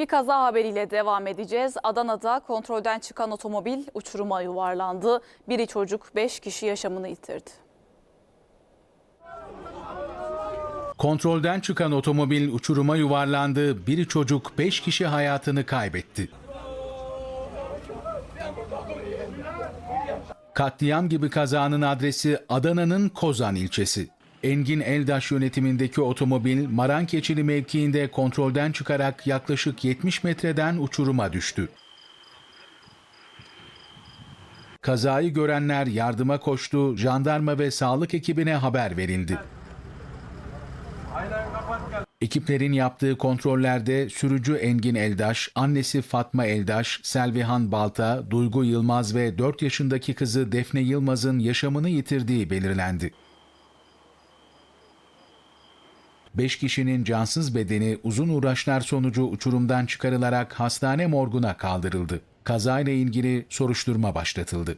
Bir kaza haberiyle devam edeceğiz. Adana'da kontrolden çıkan otomobil uçuruma yuvarlandı. Biri çocuk, 5 kişi yaşamını yitirdi. Kontrolden çıkan otomobil uçuruma yuvarlandı. Biri çocuk 5 kişi hayatını kaybetti. Katliam gibi kazanın adresi Adana'nın Kozan ilçesi. Engin Eldaş yönetimindeki otomobil Marankeçili mevkiinde kontrolden çıkarak yaklaşık 70 metreden uçuruma düştü. Kazayı görenler yardıma koştu, jandarma ve sağlık ekibine haber verildi. Ekiplerin yaptığı kontrollerde sürücü Engin Eldaş, annesi Fatma Eldaş, Selvihan Balta, Duygu Yılmaz ve 4 yaşındaki kızı Defne Yılmaz'ın yaşamını yitirdiği belirlendi. 5 kişinin cansız bedeni uzun uğraşlar sonucu uçurumdan çıkarılarak hastane morguna kaldırıldı. Kazayla ilgili soruşturma başlatıldı.